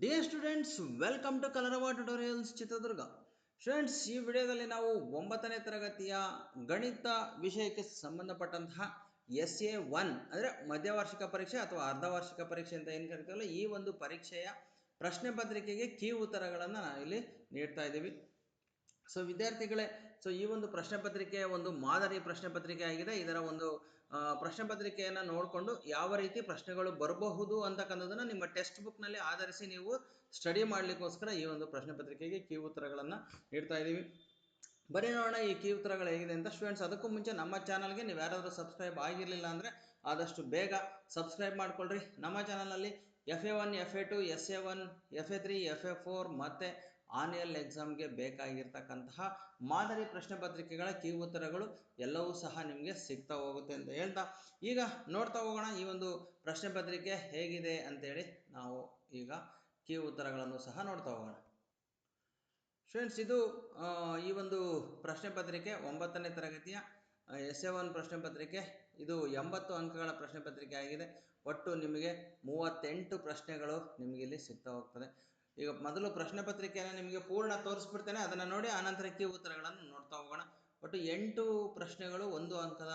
Dear students welcome to Kalarava tutorials Chitradurga students ಈ ವಿಡಿಯೋದಲ್ಲಿ ನಾವು ಒಂಬತ್ತನೇ ತರಗತಿಯ ಗಣಿತ ವಿಷಯಕ್ಕೆ ಸಂಬಂಧಪಟ್ಟಂತಹ ಎಸ್ ಎ ಒನ್ ಅಂದರೆ ಮಧ್ಯವಾರ್ಷಿಕ ಪರೀಕ್ಷೆ ಅಥವಾ ಅರ್ಧ ವಾರ್ಷಿಕ ಪರೀಕ್ಷೆ ಅಂತ ಏನು ಕರಿತೀವಲ್ಲ, ಈ ಒಂದು ಪರೀಕ್ಷೆಯ ಪ್ರಶ್ನೆ ಪತ್ರಿಕೆಗೆ ಕೀ ಉತ್ತರಗಳನ್ನು ಇಲ್ಲಿ ನೀಡ್ತಾ ಇದ್ದೀವಿ. ಸೊ ವಿದ್ಯಾರ್ಥಿಗಳೇ ಸೊ ಈ ಒಂದು ಪ್ರಶ್ನೆ ಪತ್ರಿಕೆಯ ಒಂದು ಮಾದರಿ ಪ್ರಶ್ನೆ ಪತ್ರಿಕೆ ಆಗಿದೆ. ಇದರ ಒಂದು ಪ್ರಶ್ನೆ ಪತ್ರಿಕೆಯನ್ನು ನೋಡಿಕೊಂಡು ಯಾವ ರೀತಿ ಪ್ರಶ್ನೆಗಳು ಬರಬಹುದು ಅಂತಕ್ಕಂಥದ್ದನ್ನು ನಿಮ್ಮ ಟೆಕ್ಸ್ಟ್ ಬುಕ್ನಲ್ಲಿ ಆಧರಿಸಿ ನೀವು ಸ್ಟಡಿ ಮಾಡಲಿಕ್ಕೋಸ್ಕರ ಈ ಒಂದು ಪ್ರಶ್ನೆ ಪತ್ರಿಕೆಗೆ ಕೀ ಉತ್ತರಗಳನ್ನು ನೀಡ್ತಾ ಇದ್ದೀವಿ ಬರೀ ನೋಡೋಣ ಈ ಕೀ ಉತ್ತರಗಳು ಹೇಗಿದೆ ಅಂತ. ಸ್ಟೂಡೆಂಟ್ಸ್ ಅದಕ್ಕೂ ಮುಂಚೆ ನಮ್ಮ ಚಾನಲ್ಗೆ ನೀವು ಯಾರಾದರೂ ಸಬ್ಸ್ಕ್ರೈಬ್ ಆಗಿರಲಿಲ್ಲ ಅಂದರೆ ಆದಷ್ಟು ಬೇಗ ಸಬ್ಸ್ಕ್ರೈಬ್ ಮಾಡ್ಕೊಳ್ರಿ. ನಮ್ಮ ಚಾನಲಲ್ಲಿ F A one F A two S A one F A three F A four ಮತ್ತು ಆನ್ಯಲ್ ಎಕ್ಸಾಮ್ಗೆ ಬೇಕಾಗಿರ್ತಕ್ಕಂತಹ ಮಾದರಿ ಪ್ರಶ್ನೆ ಪತ್ರಿಕೆಗಳ ಕೀ ಉತ್ತರಗಳು ಎಲ್ಲವೂ ಸಹ ನಿಮಗೆ ಸಿಗ್ತಾ ಹೋಗುತ್ತೆ ಅಂತ ಹೇಳ್ತಾ. ಈಗ ನೋಡ್ತಾ ಹೋಗೋಣ ಈ ಒಂದು ಪ್ರಶ್ನೆ ಪತ್ರಿಕೆ ಹೇಗಿದೆ ಅಂತೇಳಿ ನಾವು ಈಗ ಕೀ ಉತ್ತರಗಳನ್ನು ಸಹ ನೋಡ್ತಾ ಹೋಗೋಣ. ಸ್ಟೂಡೆಂಟ್ಸ್ ಇದು ಈ ಒಂದು ಪ್ರಶ್ನೆ ಪತ್ರಿಕೆ ಒಂಬತ್ತನೇ ತರಗತಿಯ ಎಸ್ ಎ ಒನ್ ಪ್ರಶ್ನೆ ಪತ್ರಿಕೆ. ಇದು ಎಂಬತ್ತು ಅಂಕಗಳ ಪ್ರಶ್ನೆ ಪತ್ರಿಕೆ ಆಗಿದೆ. ಒಟ್ಟು ನಿಮಗೆ ಮೂವತ್ತೆಂಟು ಪ್ರಶ್ನೆಗಳು ನಿಮಗೆ ಇಲ್ಲಿ ಸಿಗ್ತಾ ಹೋಗ್ತದೆ. ಈಗ ಮೊದಲು ಪ್ರಶ್ನೆ ಪತ್ರಿಕೆಯನ್ನು ನಿಮಗೆ ಪೂರ್ಣ ತೋರಿಸ್ಬಿಡ್ತೇನೆ, ಅದನ್ನು ನೋಡಿ ಆನಂತರ ಕೀ ಉತ್ತರಗಳನ್ನು ನೋಡ್ತಾ ಹೋಗೋಣ. ಒಟ್ಟು ಎಂಟು ಪ್ರಶ್ನೆಗಳು ಒಂದು ಅಂಕದ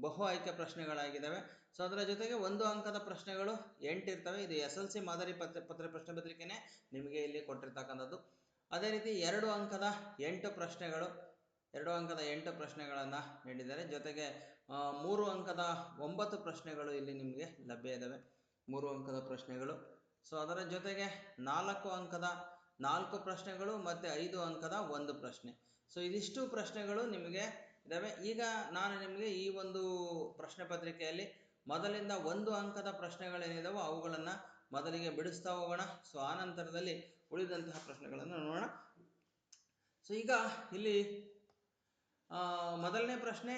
ಬಹು ಆಯ್ಕೆ ಪ್ರಶ್ನೆಗಳಾಗಿದ್ದಾವೆ. ಸೊ, ಅದರ ಜೊತೆಗೆ ಒಂದು ಅಂಕದ ಪ್ರಶ್ನೆಗಳು ಎಂಟು ಇರ್ತವೆ. ಇದು ಎಸ್ ಎಲ್ ಸಿ ಮಾದರಿ ಪತ್ರ ಪತ್ರ, ಪ್ರಶ್ನೆ ಪತ್ರಿಕೆನೇ ನಿಮಗೆ ಇಲ್ಲಿ ಕೊಟ್ಟಿರ್ತಕ್ಕಂಥದ್ದು. ಅದೇ ರೀತಿ ಎರಡು ಅಂಕದ ಎಂಟು ಪ್ರಶ್ನೆಗಳು, ಎರಡು ಅಂಕದ ಎಂಟು ಪ್ರಶ್ನೆಗಳನ್ನು ನೀಡಿದ್ದಾರೆ. ಜೊತೆಗೆ ಮೂರು ಅಂಕದ ಒಂಬತ್ತು ಪ್ರಶ್ನೆಗಳು ಇಲ್ಲಿ ನಿಮಗೆ ಲಭ್ಯ ಇದ್ದಾವೆ. ಮೂರು ಅಂಕದ ಪ್ರಶ್ನೆಗಳು. ಸೊ ಅದರ ಜೊತೆಗೆ ನಾಲ್ಕು ಅಂಕದ ನಾಲ್ಕು ಪ್ರಶ್ನೆಗಳು ಮತ್ತು ಐದು ಅಂಕದ ಒಂದು ಪ್ರಶ್ನೆ. ಸೊ ಇದಿಷ್ಟು ಪ್ರಶ್ನೆಗಳು ನಿಮಗೆ ಇದ್ದಾವೆ ಈಗ ನಾನು ನಿಮಗೆ ಈ ಒಂದು ಪ್ರಶ್ನೆ ಪತ್ರಿಕೆಯಲ್ಲಿ ಮೊದಲಿಂದ ಒಂದು ಅಂಕದ ಪ್ರಶ್ನೆಗಳೇನಿದಾವೋ ಅವುಗಳನ್ನು ಮೊದಲಿಗೆ ಬಿಡಿಸ್ತಾ ಹೋಗೋಣ. ಸೊ ಆ ನಂತರದಲ್ಲಿ ಉಳಿದಂತಹ ಪ್ರಶ್ನೆಗಳನ್ನು ನೋಡೋಣ. ಸೊ ಈಗ ಇಲ್ಲಿ ಮೊದಲನೇ ಪ್ರಶ್ನೆ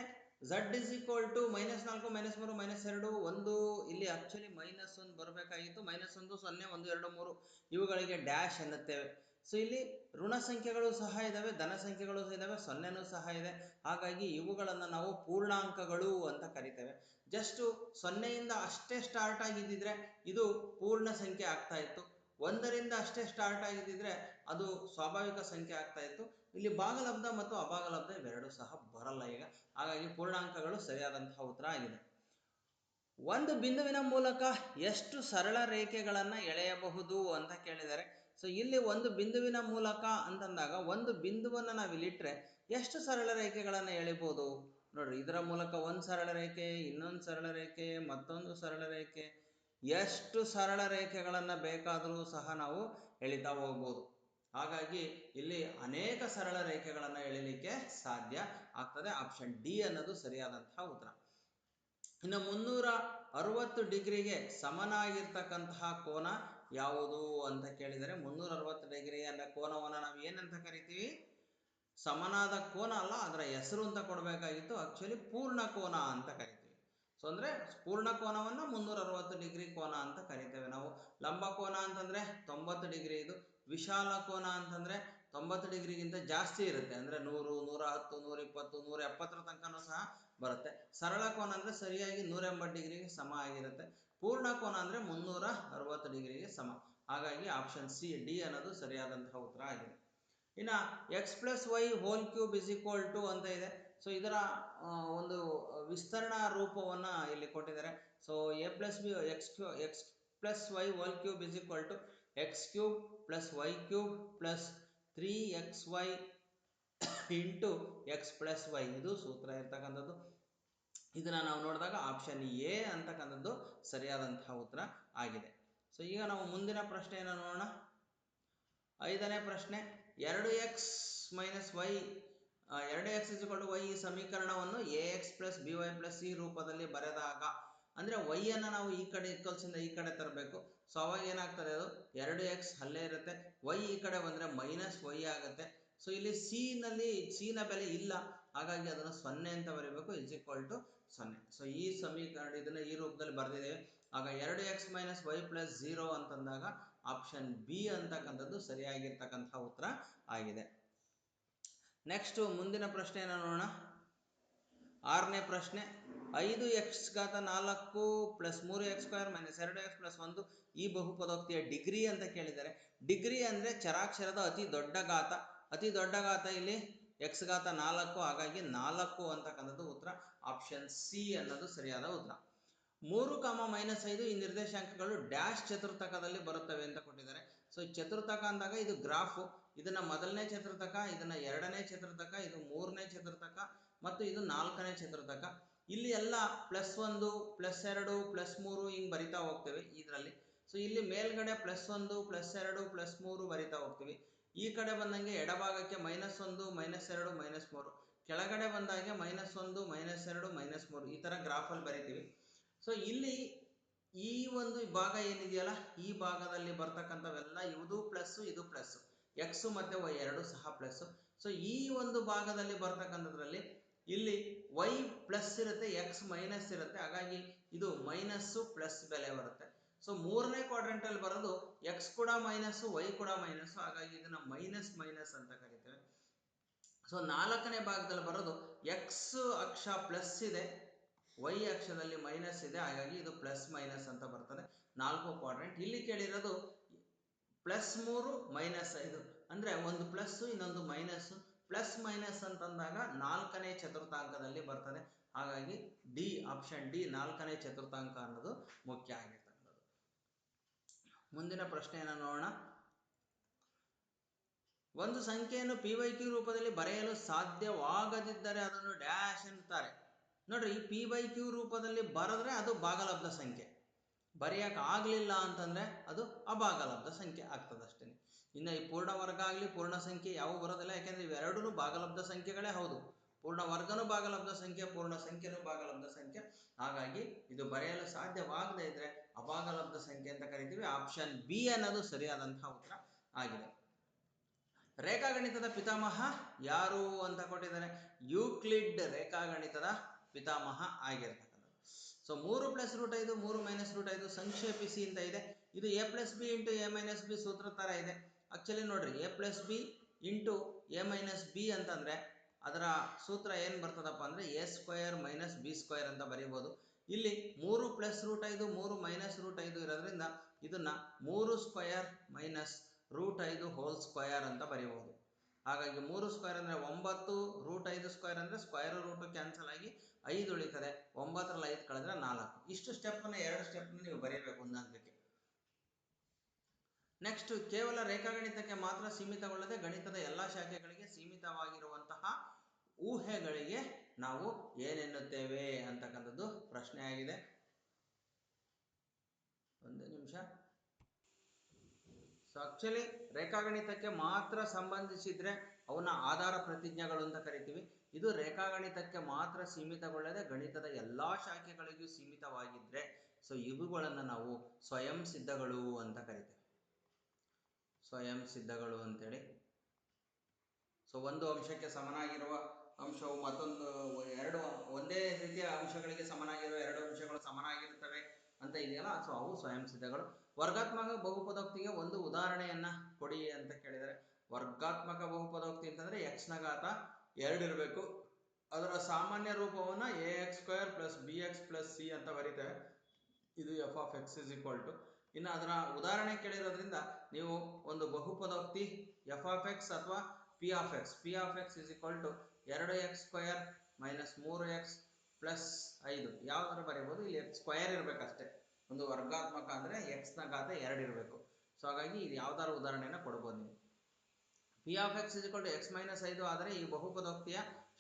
Z is equal to minus ನಾಲ್ಕು ಮೈನಸ್ ಮೂರು ಮೈನಸ್ ಎರಡು, ಒಂದು. ಇಲ್ಲಿ ಆಕ್ಚುಲಿ ಮೈನಸ್ ಒಂದು ಬರಬೇಕಾಗಿತ್ತು. ಮೈನಸ್ ಒಂದು, ಸೊನ್ನೆ, ಒಂದು, ಎರಡು, ಮೂರು. ಇವುಗಳಿಗೆ ಡ್ಯಾಶ್ ಎನ್ನುತ್ತೇವೆ. ಸೊ ಇಲ್ಲಿ ಋಣ ಸಂಖ್ಯೆಗಳು ಸಹ ಇದ್ದಾವೆ ಧನ ಸಂಖ್ಯೆಗಳು ಸಹ ಇದ್ದಾವೆ ಸೊನ್ನೆನೂ ಸಹ ಇದೆ. ಹಾಗಾಗಿ ಇವುಗಳನ್ನು ನಾವು ಪೂರ್ಣಾಂಕಗಳು ಅಂತ ಕರಿತೇವೆ. ಜಸ್ಟ್ ಸೊನ್ನೆಯಿಂದ ಅಷ್ಟೇ ಸ್ಟಾರ್ಟ್ ಆಗಿದ್ದಿದ್ರೆ ಇದು ಪೂರ್ಣ ಸಂಖ್ಯೆ ಆಗ್ತಾ ಇತ್ತು. ಒಂದರಿಂದ ಅಷ್ಟೇ ಸ್ಟಾರ್ಟ್ ಆಗಿದ್ದಿದ್ರೆ ಅದು ಸ್ವಾಭಾವಿಕ ಸಂಖ್ಯೆ ಆಗ್ತಾ ಇತ್ತು. ಇಲ್ಲಿ ಭಾಗಲಬ್ಧ ಮತ್ತು ಅಭಾಗಲಬ್ಧ ಇವೆರಡೂ ಸಹ ಬರಲ್ಲ ಈಗ. ಹಾಗಾಗಿ ಪೂರ್ಣಾಂಕಗಳು ಸರಿಯಾದಂತಹ ಉತ್ತರ ಆಗಿದೆ. ಒಂದು ಬಿಂದುವಿನ ಮೂಲಕ ಎಷ್ಟು ಸರಳ ರೇಖೆಗಳನ್ನು ಎಳೆಯಬಹುದು ಅಂತ ಕೇಳಿದರೆ ಸೊ ಇಲ್ಲಿ ಒಂದು ಬಿಂದುವಿನ ಮೂಲಕ ಅಂತಂದಾಗ ಒಂದು ಬಿಂದುವನ್ನು ನಾವು ಇಲ್ಲಿಟ್ರೆ ಎಷ್ಟು ಸರಳ ರೇಖೆಗಳನ್ನು ಎಳಿಬೋದು? ನೋಡ್ರಿ, ಇದರ ಮೂಲಕ ಒಂದು ಸರಳ ರೇಖೆ, ಇನ್ನೊಂದು ಸರಳ ರೇಖೆ, ಮತ್ತೊಂದು ಸರಳ ರೇಖೆ, ಎಷ್ಟು ಸರಳ ರೇಖೆಗಳನ್ನು ಬೇಕಾದರೂ ಸಹ ನಾವು ಎಳಿತಾ ಹೋಗ್ಬೋದು. ಹಾಗಾಗಿ ಇಲ್ಲಿ ಅನೇಕ ಸರಳ ರೇಖೆಗಳನ್ನು ಎಳಿಲಿಕ್ಕೆ ಸಾಧ್ಯ ಆಗ್ತದೆ. ಆಪ್ಷನ್ ಡಿ ಅನ್ನೋದು ಸರಿಯಾದಂತಹ ಉತ್ತರ. ಇನ್ನು ಮುನ್ನೂರ ಅರವತ್ತು ಡಿಗ್ರಿಗೆ ಸಮನಾಗಿರ್ತಕ್ಕಂತಹ ಕೋನ ಯಾವುದು ಅಂತ ಕೇಳಿದರೆ ಮುನ್ನೂರ ಅರವತ್ತು ಡಿಗ್ರಿ ಅನ್ನೋ ಕೋನವನ್ನು ನಾವು ಏನಂತ ಕರಿತೀವಿ? ಸಮನಾದ ಕೋನ ಅಲ್ಲ, ಅದರ ಹೆಸರು ಅಂತ ಕೊಡಬೇಕಾಗಿತ್ತು. ಆಕ್ಚುಲಿ ಪೂರ್ಣ ಕೋನ ಅಂತ ಕರಿತೀವಿ. ಸೊ ಅಂದರೆ ಪೂರ್ಣ ಕೋನವನ್ನು ಮುನ್ನೂರ ಅರವತ್ತು ಡಿಗ್ರಿ ಕೋನ ಅಂತ ಕರಿತೇವೆ ನಾವು. ಲಂಬ ಕೋನ ಅಂತಂದರೆ ತೊಂಬತ್ತು ಡಿಗ್ರಿ ಇದು. ವಿಶಾಲ ಕೋನ ಅಂತಂದ್ರೆ ತೊಂಬತ್ತು ಡಿಗ್ರಿಗಿಂತ ಜಾಸ್ತಿ ಇರುತ್ತೆ. ಅಂದ್ರೆ ನೂರು ನೂರ ಹತ್ತು ನೂರ ಇಪ್ಪತ್ತು ನೂರ ಎಪ್ಪತ್ತರ ತನಕನೂ ಸಹ ಬರುತ್ತೆ. ಸರಳ ಕೋನ ಅಂದ್ರೆ ಸರಿಯಾಗಿ ನೂರ ಎಂಬತ್ತು ಡಿಗ್ರಿಗೆ ಸಮ ಆಗಿರುತ್ತೆ. ಪೂರ್ಣ ಕೋನ ಅಂದ್ರೆ ಮುನ್ನೂರ ಅರವತ್ತು ಡಿಗ್ರಿಗೆ ಸಮ. ಹಾಗಾಗಿ ಆಪ್ಷನ್ ಸಿ ಡಿ ಅನ್ನೋದು ಸರಿಯಾದಂತಹ ಉತ್ತರ ಆಗಿದೆ. ಇನ್ನು X plus Y whole cube is equal to ಅಂತ ಇದೆ. ಸೊ ಇದರ ಒಂದು ವಿಸ್ತರಣಾ ರೂಪವನ್ನು ಇಲ್ಲಿ ಕೊಟ್ಟಿದ್ದಾರೆ. So A plus B X Q X plus Y whole cube is equal to X cube plus Y cube plus three X Y into X plus Y ಇದು ಸೂತ್ರ ಇರ್ತಕ್ಕಂಥದ್ದು. ಇದನ್ನು ನಾವು ನೋಡಿದಾಗ ಆಪ್ಷನ್ ಎ ಅಂತಕ್ಕಂಥದ್ದು ಸರಿಯಾದಂತಹ ಉತ್ತರ ಆಗಿದೆ. ಸೊ ಈಗ ನಾವು ಮುಂದಿನ ಪ್ರಶ್ನೆಯನ್ನು ನೋಡೋಣ. ಐದನೇ ಪ್ರಶ್ನೆ, ಎರಡು ಎಕ್ಸ್ ಮೈನಸ್ ವೈ ಎರಡು ಎಕ್ಸ್ ಇಸ್ಕೊಂಡು ವೈ ಈ ಸಮೀಕರಣವನ್ನು A X plus B Y plus C ರೂಪದಲ್ಲಿ ಬರೆದಾಗ ಅಂದರೆ ವೈಯನ್ನು ನಾವು ಈ ಕಡೆ ಇಕ್ವಲ್ಸಿಂದ ಈ ಕಡೆ ತರಬೇಕು. ಸೊ ಅವಾಗ ಏನಾಗ್ತದೆ ಅದು? ಎರಡು ಎಕ್ಸ್ ಅಲ್ಲೇ ಇರುತ್ತೆ. ವೈ ಈ ಕಡೆ ಬಂದರೆ ಮೈನಸ್ ವೈ ಆಗುತ್ತೆ. ಸೊ ಇಲ್ಲಿ ಸಿ ನಲ್ಲಿ ಸಿ ನ ಬೆಲೆ ಇಲ್ಲ. ಹಾಗಾಗಿ ಅದನ್ನು ಸೊನ್ನೆ ಅಂತ ಬರೀಬೇಕು. ಇಸ್ ಈಕ್ವಲ್ ಟು ಸೊನ್ನೆ. ಸೊ ಈ ಸಮೀಕರಣ, ಇದನ್ನು ಈ ರೂಪದಲ್ಲಿ ಬರೆದಿದ್ದೇವೆ. ಆಗ ಎರಡು X minus Y plus zero ಅಂತಂದಾಗ ಆಪ್ಷನ್ ಬಿ ಅಂತಕ್ಕಂಥದ್ದು ಸರಿಯಾಗಿರ್ತಕ್ಕಂಥ ಉತ್ತರ ಆಗಿದೆ. ನೆಕ್ಸ್ಟ್ ಮುಂದಿನ ಪ್ರಶ್ನೆಯನ್ನು ನೋಡೋಣ. ಆರನೇ ಪ್ರಶ್ನೆ, ಐದು ಎಕ್ಸ್ ಘಾತ ನಾಲ್ಕು ಪ್ಲಸ್ ಮೂರು ಎಕ್ಸ್ ಸ್ಕ್ವೇರ್ ಮೈನಸ್ ಎರಡು ಎಕ್ಸ್ ಪ್ಲಸ್ ಒಂದು ಈ ಬಹುಪದೋಕ್ತಿಯ ಡಿಗ್ರಿ ಅಂತ ಕೇಳಿದ್ದಾರೆ. ಡಿಗ್ರಿ ಅಂದರೆ ಚರಾಕ್ಷರದ ಅತಿ ದೊಡ್ಡ ಘಾತ. ಅತಿ ದೊಡ್ಡ ಘಾತ ಇಲ್ಲಿ ಎಕ್ಸ್ ಘಾತ ನಾಲ್ಕು ಹಾಗಾಗಿ ನಾಲ್ಕು ಅಂತಕ್ಕಂಥದ್ದು ಉತ್ತರ. ಆಪ್ಷನ್ ಸಿ ಅನ್ನೋದು ಸರಿಯಾದ ಉತ್ತರ. ಮೂರು ಕಾಮ ಮೈನಸ್ ಐದು ಈ ನಿರ್ದೇಶಾಂಕಗಳು ಡ್ಯಾಶ್ ಚತುರ್ಥಕದಲ್ಲಿ ಬರುತ್ತವೆ ಅಂತ ಕೊಟ್ಟಿದ್ದಾರೆ. ಸೊ ಚತುರ್ಥಕ ಅಂದಾಗ ಇದು ಗ್ರಾಫು ಇದನ್ನ ಮೊದಲನೇ ಚತುರ್ಥಕ ಇದನ್ನ ಎರಡನೇ ಚತುರ್ಥಕ ಇದು ಮೂರನೇ ಚತುರ್ಥಕ ಮತ್ತು ಇದು ನಾಲ್ಕನೇ ಚತುರ್ಥಕ. ಇಲ್ಲಿ ಎಲ್ಲ ಪ್ಲಸ್ ಒಂದು ಪ್ಲಸ್ ಎರಡು ಪ್ಲಸ್ ಮೂರು ಹಿಂಗೆ ಬರಿತಾ ಹೋಗ್ತೇವೆ ಇದರಲ್ಲಿ. ಸೊ ಇಲ್ಲಿ ಮೇಲ್ಗಡೆ ಪ್ಲಸ್ ಒಂದು ಪ್ಲಸ್ ಎರಡು ಪ್ಲಸ್ ಮೂರು ಬರಿತಾ ಹೋಗ್ತೀವಿ. ಈ ಕಡೆ ಬಂದಂಗೆ ಎಡಭಾಗಕ್ಕೆ ಮೈನಸ್ ಒಂದು ಮೈನಸ್ ಎರಡು ಮೈನಸ್ ಮೂರು. ಕೆಳಗಡೆ ಬಂದಾಗೆ ಮೈನಸ್ ಒಂದು ಮೈನಸ್ ಎರಡು ಮೈನಸ್ ಮೂರು. ಈ ಥರ ಗ್ರಾಫಲ್ಲಿ ಬರಿತೀವಿ. ಸೊ ಇಲ್ಲಿ ಈ ಒಂದು ಭಾಗ ಏನಿದೆಯಲ್ಲ, ಈ ಭಾಗದಲ್ಲಿ ಬರ್ತಕ್ಕಂಥವೆಲ್ಲ ಇದು ಪ್ಲಸ್ ಇದು ಪ್ಲಸ್ ಎಕ್ಸು ಮತ್ತೆ ವೈ ಎರಡು ಸಹ ಪ್ಲಸ್ ಸೊ ಈ ಒಂದು ಭಾಗದಲ್ಲಿ ಬರ್ತಕ್ಕಂಥದ್ರಲ್ಲಿ ಇಲ್ಲಿ ವೈ ಪ್ಲಸ್ ಇರುತ್ತೆ ಎಕ್ಸ್ ಮೈನಸ್ ಇರುತ್ತೆ. ಹಾಗಾಗಿ ಇದು ಮೈನಸ್ಸು ಪ್ಲಸ್ ಬೆಲೆ ಬರುತ್ತೆ. ಸೊ ಮೂರನೇ ಕ್ವಾಡ್ರೆಂಟಲ್ಲಿ ಬರೋದು ಎಕ್ಸ್ ಕೂಡ ಮೈನಸ್ಸು ವೈ ಕೂಡ ಮೈನಸ್ಸು ಹಾಗಾಗಿ ಇದನ್ನ ಮೈನಸ್ ಮೈನಸ್ ಅಂತ ಕರಿತೇವೆ. ಸೊ ನಾಲ್ಕನೇ ಭಾಗದಲ್ಲಿ ಬರೋದು ಎಕ್ಸ್ ಅಕ್ಷ ಪ್ಲಸ್ ಇದೆ ವೈ ಅಕ್ಷದಲ್ಲಿ ಮೈನಸ್ ಇದೆ. ಹಾಗಾಗಿ ಇದು ಪ್ಲಸ್ ಮೈನಸ್ ಅಂತ ಬರ್ತದೆ. ನಾಲ್ಕು ಕ್ವಾಡ್ರೆಂಟ್ ಇಲ್ಲಿ ಕೇಳಿರೋದು ಪ್ಲಸ್ ಮೂರು ಮೈನಸ್ ಐದು. ಅಂದರೆ ಒಂದು ಪ್ಲಸ್ಸು ಇನ್ನೊಂದು ಮೈನಸ್ಸು ಪ್ಲಸ್ ಮೈನಸ್ ಅಂತಂದಾಗ ನಾಲ್ಕನೇ ಚತುರ್ಥಾಂಕದಲ್ಲಿ ಬರ್ತದೆ. ಹಾಗಾಗಿ ಡಿ ಆಪ್ಷನ್ ಡಿ ನಾಲ್ಕನೇ ಚತುರ್ಥಾಂಕ ಅನ್ನೋದು ಮುಖ್ಯ ಆಗಿರ್ತಕ್ಕಂಥದ್ದು. ಮುಂದಿನ ಪ್ರಶ್ನೆಯನ್ನು ನೋಡೋಣ. ಒಂದು ಸಂಖ್ಯೆಯನ್ನು ಪಿ ವೈ ಕ್ಯೂ ರೂಪದಲ್ಲಿ ಬರೆಯಲು ಸಾಧ್ಯವಾಗದಿದ್ದರೆ ಅದನ್ನು ಡ್ಯಾಶ್ ಎನ್ನುತ್ತಾರೆ. ನೋಡ್ರಿ, ಈ ಪಿ ವೈ ಕ್ಯೂ ರೂಪದಲ್ಲಿ ಬರೆದ್ರೆ ಅದು ಭಾಗಲಬ್ಧ ಸಂಖ್ಯೆ. ಬರೆಯಕ್ಕಾಗಲಿಲ್ಲ ಅಂತಂದರೆ ಅದು ಅಭಾಗಲಬ್ಧ ಸಂಖ್ಯೆ ಆಗ್ತದೆ ಅಷ್ಟೇ ಇನ್ನು ಈ ಪೂರ್ಣ ವರ್ಗ ಆಗಲಿ, ಪೂರ್ಣ ಸಂಖ್ಯೆ ಯಾವ ಬರೋದಿಲ್ಲ. ಯಾಕೆಂದರೆ ಇವೆರಡೂ ಭಾಗಲಬ್ಧ ಸಂಖ್ಯೆಗಳೇ ಹೌದು. ಪೂರ್ಣ ವರ್ಗನೂ ಭಾಗಲಬ್ಧ ಸಂಖ್ಯೆ, ಪೂರ್ಣ ಸಂಖ್ಯೆನೂ ಭಾಗಲಬ್ಧ ಸಂಖ್ಯೆ. ಹಾಗಾಗಿ ಇದು ಬರೆಯಲು ಸಾಧ್ಯವಾಗದೇ ಇದ್ರೆ ಅಭಾಗಲಬ್ಧ ಸಂಖ್ಯೆ ಅಂತ ಕರಿತೀವಿ. ಆಪ್ಷನ್ ಬಿ ಅನ್ನೋದು ಸರಿಯಾದಂತಹ ಉತ್ತರ ಆಗಿದೆ. ರೇಖಾಗಣಿತದ ಪಿತಾಮಹ ಯಾರು ಅಂತ ಕೊಟ್ಟಿದ್ದಾರೆ? ಯೂಕ್ಲಿಡ್ ರೇಖಾಗಣಿತದ ಪಿತಾಮಹ ಆಗಿರ್ತಕ್ಕಂಥದ್ದು. ಸೊ ಮೂರು ಪ್ಲಸ್ ರೂಟ್ ಐದು, ಮೂರು ಮೈನಸ್ ರೂಟ್ ಐದು, ಸಂಕ್ಷೇಪಿಸಿ ಅಂತ ಇದೆ. ಇದು A plus B into A minus B ಸೂತ್ರ ಥರ ಇದೆ. ಆಕ್ಚುಲಿ ನೋಡ್ರಿ A plus B into A minus B ಅಂತಂದರೆ ಅದರ ಸೂತ್ರ ಏನು ಬರ್ತದಪ್ಪ ಅಂದರೆ A square minus B square ಅಂತ ಬರೀಬೋದು. ಇಲ್ಲಿ ಮೂರು ಪ್ಲಸ್ ರೂಟ್ ಐದು, ಮೂರು ಮೈನಸ್ ರೂಟ್ ಐದು ಇರೋದ್ರಿಂದ ಇದನ್ನ ಮೂರು ಸ್ಕ್ವಯರ್ ಮೈನಸ್ ರೂಟ್ ಐದು ಹೋಲ್ ಸ್ಕ್ವಯರ್ ಅಂತ ಬರೀಬೋದು. ಹಾಗಾಗಿ ಮೂರು ಸ್ಕ್ವೇರ್ ಅಂದರೆ ಒಂಬತ್ತು ರೂಟ್ ಐದು ಸ್ಕ್ವೇರ್ ಅಂದರೆ ಸ್ಕ್ವೇರ್ ರೂಟು ಕ್ಯಾನ್ಸಲ್ ಆಗಿ ಐದು ಉಳಿತದೆ. ಒಂಬತ್ತರಲ್ಲಿ ಐದು ಕಳೆದ್ರೆ ನಾಲ್ಕು. ಇಷ್ಟು ಸ್ಟೆಪ್ಪನ್ನು ಎರಡು ಸ್ಟೆಪ್ನ ನೀವು ಬರೀಬೇಕು ಒಂದೊಂದಕ್ಕೆ ನೆಕ್ಸ್ಟ್ ಕೇವಲ ರೇಖಾಗಣಿತಕ್ಕೆ ಮಾತ್ರ ಸೀಮಿತಗೊಳ್ಳದೆ ಗಣಿತದ ಎಲ್ಲ ಶಾಖೆಗಳಿಗೆ ಸೀಮಿತವಾಗಿರುವಂತಹ ಊಹೆಗಳಿಗೆ ನಾವು ಏನೆನ್ನುತ್ತೇವೆ ಅಂತಕ್ಕಂಥದ್ದು ಪ್ರಶ್ನೆ ಆಗಿದೆ. ಒಂದು ನಿಮಿಷ. ಸೊ ಆಕ್ಚುಲಿ ರೇಖಾಗಣಿತಕ್ಕೆ ಮಾತ್ರ ಸಂಬಂಧಿಸಿದ್ರೆ ಅವನ್ನ ಆಧಾರ ಪ್ರತಿಜ್ಞೆಗಳು ಅಂತ ಕರಿತೀವಿ. ಇದು ರೇಖಾಗಣಿತಕ್ಕೆ ಮಾತ್ರ ಸೀಮಿತಗೊಳ್ಳದೆ ಗಣಿತದ ಎಲ್ಲ ಶಾಖೆಗಳಿಗೂ ಸೀಮಿತವಾಗಿದ್ರೆ ಸೊ ಇವುಗಳನ್ನು ನಾವು ಸ್ವಯಂ ಸಿದ್ಧಗಳು ಅಂತ ಕರಿತೇವೆ. ಸ್ವಯಂ ಸಿದ್ಧಗಳು ಅಂತೇಳಿ. ಸೊ ಒಂದು ಅಂಶಕ್ಕೆ ಸಮನಾಗಿರುವ ಅಂಶವು ಮತ್ತೊಂದು, ಎರಡು, ಒಂದೇ ರೀತಿಯ ಅಂಶಗಳಿಗೆ ಸಮನಾಗಿರುವ ಎರಡು ಅಂಶಗಳು ಸಮನಾಗಿರುತ್ತವೆ ಅಂತ ಇದೆಯಲ್ಲ? ಸೊ ಅವು ಸ್ವಯಂ ಸಿದ್ಧಗಳು. ವರ್ಗಾತ್ಮಕ ಬಹುಪದೋಕ್ತಿಗೆ ಒಂದು ಉದಾಹರಣೆಯನ್ನ ಕೊಡಿ ಅಂತ ಕೇಳಿದರೆ, ವರ್ಗಾತ್ಮಕ ಬಹುಪದೋಕ್ತಿ ಅಂತಂದ್ರೆ ಎಕ್ಸ್ನ ಘಾತ ಎರಡು ಇರಬೇಕು. ಅದರ ಸಾಮಾನ್ಯ ರೂಪವನ್ನ A X square plus B X plus C ಅಂತ ಬರೀತೇವೆ ಇದು F of X is equal to ಇನ್ನು ಅದರ ಉದಾಹರಣೆ ಕೇಳಿರೋದ್ರಿಂದ ನೀವು ಒಂದು ಬಹುಪದೋಕ್ತಿ ಎಫ್ ಆಫ್ ಎಕ್ಸ್ ಅಥವಾ P of X P of X is equal to ಎರಡು ಎಕ್ಸ್ ಸ್ಕ್ವಯರ್ ಮೈನಸ್ ಮೂರು ಎಕ್ಸ್ ಪ್ಲಸ್ ಐದು. ಯಾವ್ದಾರು ಬರೀಬೋದು, ಇಲ್ಲಿ ಎಕ್ಸ್ ಸ್ಕ್ವಯರ್ ಇರಬೇಕಷ್ಟೇ. ಒಂದು ವರ್ಗಾತ್ಮಕ ಅಂದರೆ ಎಕ್ಸ್ನ ಘಾತ ಎರಡು ಇರಬೇಕು. ಸೊ ಹಾಗಾಗಿ ಇದು ಯಾವ್ದಾದ್ರು ಉದಾಹರಣೆಯನ್ನು ಕೊಡ್ಬೋದು ನೀವು. P of X is two X minus ಐದು ಆದರೆ ಈ ಬಹುಪದೋಕ್ತಿಯ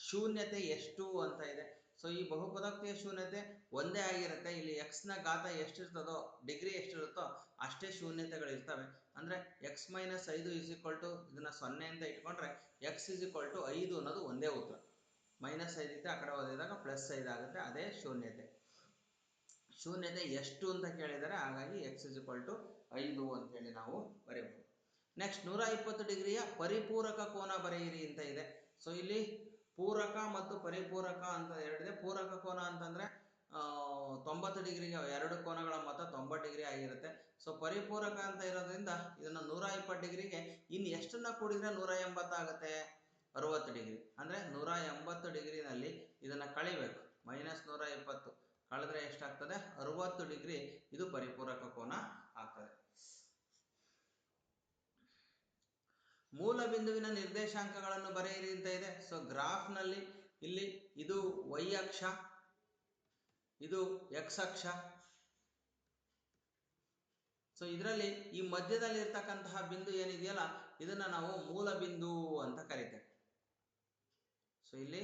ಶೂನ್ಯತೆ ಎಷ್ಟು ಅಂತ ಇದೆ. ಸೊ ಈ ಬಹುಪದೋಕ್ತಿಯ ಶೂನ್ಯತೆ ಒಂದೇ ಆಗಿರುತ್ತೆ. ಇಲ್ಲಿ ಎಕ್ಸ್ನ ಘಾತ ಎಷ್ಟಿರ್ತದೋ ಡಿಗ್ರಿ ಎಷ್ಟಿರುತ್ತೋ ಅಷ್ಟೇ ಶೂನ್ಯತೆಗಳು ಇರ್ತವೆ. ಅಂದರೆ ಎಕ್ಸ್ ಮೈನಸ್ ಐದು ಇಸ್ ಈಕ್ವಲ್ ಟು ಇದನ್ನ ಸೊನ್ನೆ ಅಂತ ಇಟ್ಕೊಂಡ್ರೆ ಎಕ್ಸ್ ಇಸ್ ಈಕ್ವಲ್ ಟು ಐದು ಅನ್ನೋದು ಒಂದೇ ಉತ್ತರ. ಮೈನಸ್ ಐದು ಇತ್ತೆ ಆ ಕಡೆ ಓದಿದಾಗ ಪ್ಲಸ್ ಐದು ಆಗುತ್ತೆ, ಅದೇ ಶೂನ್ಯತೆ. ಶೂನ್ಯತೆ ಎಷ್ಟು ಅಂತ ಕೇಳಿದರೆ ಹಾಗಾಗಿ ಎಕ್ಸ್ ಇಸ್ ಈಕ್ವಲ್ ಟು ಐದು ಅಂತೇಳಿ ನಾವು ಬರೆಯಬಹುದು ನೆಕ್ಸ್ಟ್ ನೂರ ಇಪ್ಪತ್ತು ಡಿಗ್ರಿಯ ಪರಿಪೂರಕ ಕೋನ ಬರೆಯಿರಿ ಅಂತ ಇದೆ. ಸೊ ಇಲ್ಲಿ ಪೂರಕ ಮತ್ತು ಪರಿಪೂರಕ ಅಂತ ಎರಡಿದೆ. ಪೂರಕ ಕೋನ ಅಂತಂದ್ರೆ ತೊಂಬತ್ತು ಡಿಗ್ರಿಗೆ ಎರಡು ಕೋನಗಳ ಮೊತ್ತ ತೊಂಬತ್ತು ಡಿಗ್ರಿ ಆಗಿರುತ್ತೆ. ಸೊ ಪರಿಪೂರಕ ಅಂತ ಇರೋದ್ರಿಂದ ಇದನ್ನ ನೂರ ಇಪ್ಪತ್ತು ಡಿಗ್ರಿಗೆ ಇನ್ನು ಎಷ್ಟನ್ನ ಕೂಡಿದ್ರೆ ನೂರ ಎಂಬತ್ತಾಗುತ್ತೆ ಅರವತ್ತು ಡಿಗ್ರಿ. ಅಂದರೆ ನೂರ ಎಂಬತ್ತು ಡಿಗ್ರಿನಲ್ಲಿ ಇದನ್ನು ಕಳಿಬೇಕು. ಮೈನಸ್ ನೂರ ಇಪ್ಪತ್ತು. ಕಳೆದ್ರೆ ಎಷ್ಟಾಗ್ತದೆ? ಅರುವತ್ತು ಡಿಗ್ರಿ ಇದು ಪರಿಪೂರಕ ಕೋನ ಆಗ್ತದೆ. ಮೂಲ ಬಿಂದುವಿನ ನಿರ್ದೇಶಾಂಕಗಳನ್ನು ಬರೆಯಿರಿ ಅಂತ ಇದೆ. ಸೊ ಗ್ರಾಫ್ನಲ್ಲಿ ಇಲ್ಲಿ ಇದು ವೈ ಅಕ್ಷ ಇದು ಎಕ್ಸ್ ಅಕ್ಷ ಸೊ ಇದರಲ್ಲಿ ಈ ಮಧ್ಯದಲ್ಲಿ ಇರ್ತಕ್ಕಂತಹ ಬಿಂದು ಏನಿದೆಯಲ್ಲ, ಇದನ್ನ ನಾವು ಮೂಲ ಬಿಂದು ಅಂತ ಕರಿತೇವೆ. ಸೊ ಇಲ್ಲಿ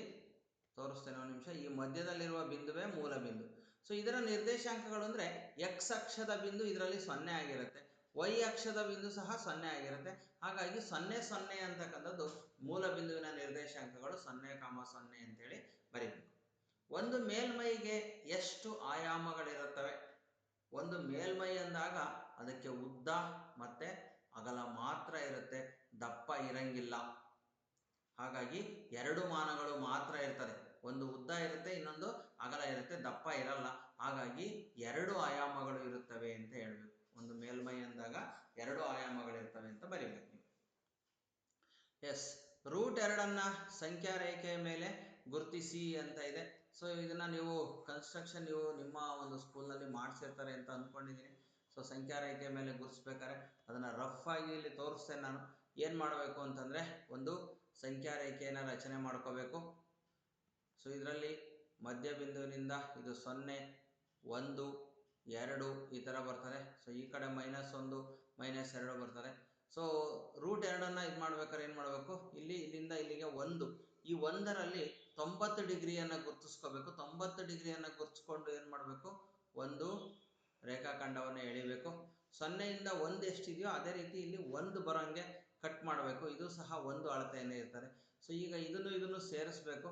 ತೋರಿಸ್ತೇನೆ ಒಂದು ನಿಮಿಷ. ಈ ಮಧ್ಯದಲ್ಲಿರುವ ಬಿಂದುವೇ ಮೂಲ ಬಿಂದು ಸೊ ಇದರ ನಿರ್ದೇಶಾಂಕಗಳು ಅಂದ್ರೆ ಎಕ್ಸ್ ಅಕ್ಷದ ಬಿಂದು ಇದರಲ್ಲಿ ಸೊನ್ನೆ ಆಗಿರುತ್ತೆ, ವೈ ಅಕ್ಷದ ಬಿಂದು ಸಹ ಸೊನ್ನೆ ಆಗಿರುತ್ತೆ. ಹಾಗಾಗಿ ಸೊನ್ನೆ ಸೊನ್ನೆ ಅಂತಕ್ಕಂಥದ್ದು ಮೂಲ ಬಿಂದುವಿನ ನಿರ್ದೇಶಾಂಕಗಳು ಸೊನ್ನೆ ಕಾಮ ಸೊನ್ನೆ ಅಂತೇಳಿ ಬರೀಬೇಕು. ಒಂದು ಮೇಲ್ಮೈಗೆ ಎಷ್ಟು ಆಯಾಮಗಳಿರುತ್ತವೆ? ಒಂದು ಮೇಲ್ಮೈ ಅಂದಾಗ ಅದಕ್ಕೆ ಉದ್ದ ಮತ್ತೆ ಅಗಲ ಮಾತ್ರ ಇರುತ್ತೆ, ದಪ್ಪ ಇರಂಗಿಲ್ಲ. ಹಾಗಾಗಿ ಎರಡು ಮಾನಗಳು ಮಾತ್ರ ಇರ್ತದೆ. ಒಂದು ಉದ್ದ ಇರುತ್ತೆ, ಇನ್ನೊಂದು ಅಗಲ ಇರುತ್ತೆ, ದಪ್ಪ ಇರಲ್ಲ. ಹಾಗಾಗಿ ಎರಡು ಆಯಾಮಗಳು ಇರುತ್ತವೆ ಅಂತ ಹೇಳಬೇಕು. ಒಂದು ಮೇಲ್ಮೈ ಅಂದಾಗ ಎರಡು ಆಯಾಮಗಳಿರ್ತವೆ ಅಂತ ಬರೀಬೇಕು ಎಸ್ ರೂಟ್ ಎರಡನ್ನ ಸಂಖ್ಯಾ ರೇಖೆಯ ಮೇಲೆ ಗುರುತಿಸಿ ಅಂತ ಇದೆ. ಸೊ ಇದನ್ನ ನೀವು ಕನ್ಸ್ಟ್ರಕ್ಷನ್ ನೀವು ನಿಮ್ಮ ಒಂದು ಸ್ಕೂಲ್ನಲ್ಲಿ ಮಾಡಿಸಿರ್ತಾರೆ ಅಂತ ಅಂದ್ಕೊಂಡಿದ್ದೀನಿ ಸೊ ಸಂಖ್ಯಾ ರೇಖೆ ಮೇಲೆ ಗುರುತಿಸ್ಬೇಕಾದ್ರೆ ಅದನ್ನು ರಫ್ ಆಗಿ ಇಲ್ಲಿ ತೋರಿಸ್ತೇನೆ ನಾನು. ಏನು ಮಾಡಬೇಕು ಅಂತಂದರೆ ಒಂದು ಸಂಖ್ಯಾ ರೇಖೆಯನ್ನು ರಚನೆ ಮಾಡ್ಕೋಬೇಕು. ಸೊ ಇದರಲ್ಲಿ ಮಧ್ಯ ಬಿಂದುವಿನಿಂದ ಇದು ಸೊನ್ನೆ, ಒಂದು, ಎರಡು ಈ ಥರ ಬರ್ತದೆ. ಸೊ ಈ ಕಡೆ ಮೈನಸ್ ಒಂದು ಮೈನಸ್ ಎರಡು ಬರ್ತದೆ. ಸೊ ರೂಟ್ ಎರಡನ್ನು ಇದು ಮಾಡ್ಬೇಕಾದ್ರೆ ಏನು ಮಾಡಬೇಕು? ಇಲ್ಲಿ, ಇಲ್ಲಿಂದ ಇಲ್ಲಿಗೆ ಒಂದು. ಈ ಒಂದರಲ್ಲಿ ತೊಂಬತ್ತು ಡಿಗ್ರಿಯನ್ನು ಗುರುತಿಸ್ಕೋಬೇಕು. ತೊಂಬತ್ತು ಡಿಗ್ರಿಯನ್ನು ಗುರುತಿಸ್ಕೊಂಡು ಏನು ಮಾಡಬೇಕು? ಒಂದು ರೇಖಾಖಂಡವನ್ನು ಎಳಿಬೇಕು. ಸೊನ್ನೆಯಿಂದ ಒಂದು ಎಷ್ಟಿದೆಯೋ ಅದೇ ರೀತಿ ಇಲ್ಲಿ ಒಂದು ಬರೋಂಗೆ ಕಟ್ ಮಾಡಬೇಕು. ಇದು ಸಹ ಒಂದು ಅಳತೆಯನ್ನೇ ಇರ್ತಾರೆ ಸೊ ಈಗ ಇದನ್ನು ಇದನ್ನು ಸೇರಿಸ್ಬೇಕು.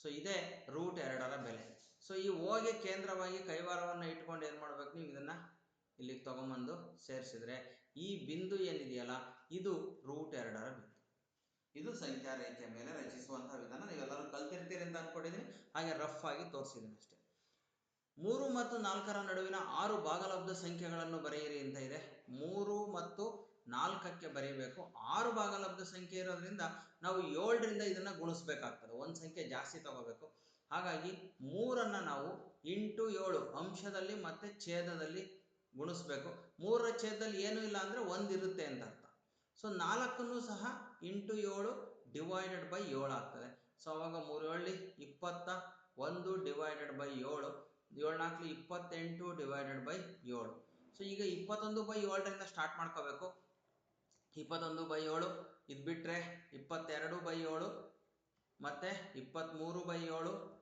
ಸೊ ಇದೇ ರೂಟ್ ಎರಡರ ಬೆಲೆ. ಸೊ ಈ ಓಗೆ ಕೇಂದ್ರವಾಗಿ ಕೈವಾರವನ್ನು ಇಟ್ಕೊಂಡು ಏನು ಮಾಡ್ಬೇಕು ನೀವು ಇದನ್ನ ಇಲ್ಲಿಗೆ ತಗೊಂಬಂದು ಸೇರಿಸಿದ್ರೆ ಈ ಬಿಂದು ಏನಿದೆಯಲ್ಲ, ಇದು ರೂಟ್ ಎರಡರ ಬಿಂದು ಇದು ಸಂಖ್ಯಾ ರೇಖೆಯ ಮೇಲೆ ರಚಿಸುವಂತಹ ವಿಧಾನ. ನೀವೆಲ್ಲರೂ ಕಲ್ತಿರ್ತೀರಿ ಅಂತ ಅನ್ಕೊಂಡಿದ್ದೀನಿ ಹಾಗೆ ರಫ್ ಆಗಿ ತೋರಿಸಿದ್ದೀನಿ ಅಷ್ಟೇ. ಮೂರು ಮತ್ತು ನಾಲ್ಕರ ನಡುವಿನ ಆರು ಭಾಗಲಬ್ಧ ಸಂಖ್ಯೆಗಳನ್ನು ಬರೆಯಿರಿ ಅಂತ ಇದೆ. ಮೂರು ಮತ್ತು ನಾಲ್ಕಕ್ಕೆ ಬರೀಬೇಕು. ಆರು ಭಾಗಲಬ್ಧ ಸಂಖ್ಯೆ ಇರೋದ್ರಿಂದ ನಾವು ಏಳರಿಂದ ಇದನ್ನ ಗುಣಿಸ್ಬೇಕಾಗ್ತದೆ. ಒಂದು ಸಂಖ್ಯೆ ಜಾಸ್ತಿ ತಗೋಬೇಕು. ಹಾಗಾಗಿ ಮೂರನ್ನ ನಾವು ಎಂಟು ಏಳು ಅಂಶದಲ್ಲಿ ಮತ್ತೆ ಛೇದದಲ್ಲಿ ಗುಣಿಸ್ಬೇಕು. ಮೂರರ ಛೇದದಲ್ಲಿ ಏನೂ ಇಲ್ಲ ಅಂದ್ರೆ ಒಂದಿರುತ್ತೆ ಅಂತ ಅರ್ಥ. ಸೊ ನಾಲ್ಕನ್ನು ಸಹ ಇಂಟು ಏಳು ಡಿವೈಡೆಡ್ ಬೈ ಏಳು ಆಗ್ತದೆ. ಸೊ, ಅವಾಗ ಮೂರು ಏಳು ಇಪ್ಪತ್ತ ಒಂದು ಡಿವೈಡೆಡ್ ಬೈ ಏಳು ಏಳು ನಾಲ್ಕು ಇಪ್ಪತ್ತೆಂಟು ಡಿವೈಡೆಡ್ ಬೈ ಏಳು. ಸೊ, ಈಗ ಇಪ್ಪತ್ತೊಂದು ಬೈ ಏಳರಿಂದ ಸ್ಟಾರ್ಟ್ ಮಾಡ್ಕೋಬೇಕು. ಇಪ್ಪತ್ತೊಂದು ಬೈ ಏಳು, ಇದು ಬಿಟ್ಟರೆ ಇಪ್ಪತ್ತೆರಡು ಬೈ ಏಳು, ಮತ್ತು ಇಪ್ಪತ್ತ್ಮೂರು ಬೈ ಏಳು,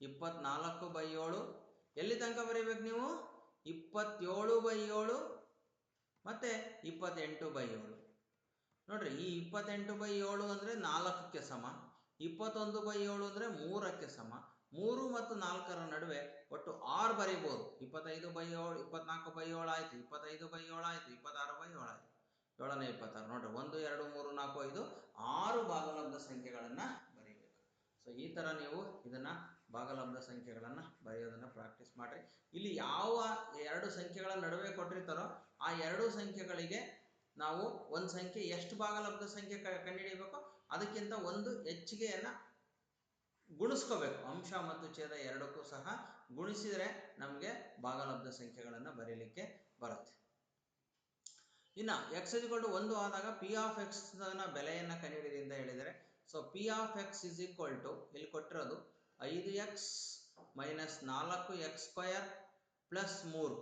ಇಪ್ಪತ್ನಾಲ್ಕು ಬೈ ಏಳು. ಎಲ್ಲಿ ತನಕ ಬರೀಬೇಕು ನೀವು? ಇಪ್ಪತ್ತೇಳು ಬೈ ಏಳು, ಮತ್ತು ಇಪ್ಪತ್ತೆಂಟು ಬೈ ಏಳು. ನೋಡ್ರಿ, ಈ ಇಪ್ಪತ್ತೆಂಟು ಬೈ ಏಳು ಅಂದರೆ ನಾಲ್ಕಕ್ಕೆ ಸಮ, ಇಪ್ಪತ್ತೊಂದು ಬೈ ಏಳು ಅಂದರೆ ಮೂರಕ್ಕೆ ಸಮ, ಮೂರು ಮತ್ತು ನಾಲ್ಕರ ನಡುವೆ ಒಟ್ಟು ಆರು ಬರೀಬೋದು. ಇಪ್ಪತ್ತೈದು ಬೈ ಏಳು, ಇಪ್ಪತ್ನಾಲ್ಕು ಬೈ ಏಳು ಆಯಿತು, ಇಪ್ಪತ್ತೈದು ಬೈ ಏಳು ಆಯಿತು, ಇಪ್ಪತ್ತಾರು ಬೈ ಏಳು ಆಯಿತು. ಏಳನೇ ಇಪ್ಪತ್ತಾರು, ನೋಡ್ರಿ, ಒಂದು, ಎರಡು, ಮೂರು, ನಾಲ್ಕು, ಐದು, ಆರು ಭಾಗಲಬ್ಧ ಸಂಖ್ಯೆಗಳನ್ನು ಬರೀಬೇಕು. ಸೊ ಈ ಥರ ನೀವು ಇದನ್ನು ಭಾಗಲಬ್ಧ ಸಂಖ್ಯೆಗಳನ್ನು ಬರೆಯೋದನ್ನು ಪ್ರಾಕ್ಟೀಸ್ ಮಾಡಿರಿ. ಇಲ್ಲಿ ಯಾವ ಎರಡು ಸಂಖ್ಯೆಗಳ ನಡುವೆ ಕೊಟ್ಟಿರ್ತಾರೋ, ಆ ಎರಡು ಸಂಖ್ಯೆಗಳಿಗೆ ನಾವು ಒಂದು ಸಂಖ್ಯೆ, ಎಷ್ಟು ಭಾಗಲಬ್ಧ ಸಂಖ್ಯೆ ಕಂಡುಹಿಡಿಯಬೇಕು? ಅದಕ್ಕಿಂತ ಒಂದು ಹೆಚ್ಚಿಗೆಯನ್ನು ಗುಣಿಸ್ಕೋಬೇಕು. ಅಂಶ ಮತ್ತು ಛೇದ ಎರಡಕ್ಕೂ ಸಹ ಗುಣಿಸಿದರೆ ನಮಗೆ ಭಾಗಲಬ್ಧ ಸಂಖ್ಯೆಗಳನ್ನು ಬರೀಲಿಕ್ಕೆ ಬರುತ್ತೆ. ಇನ್ನು ಎಕ್ಸ್ ಇಸ್ಕೊಂಡು ಒಂದು ಆದಾಗ ಪಿ ಆಫ್ ಎಕ್ಸ್ನ ಬೆಲೆಯನ್ನು ಕಂಡುಹಿಡಿಯಿರಿ ಅಂತ ಹೇಳಿದರೆ so P of X is equal to ಇಲ್ಲಿ ಕೊಟ್ಟಿರೋದು ಐದು ಎಕ್ಸ್ ಮೈನಸ್ ನಾಲ್ಕು ಎಕ್ಸ್ ಸ್ಕ್ವಯರ್ ಪ್ಲಸ್ ಮೂರು.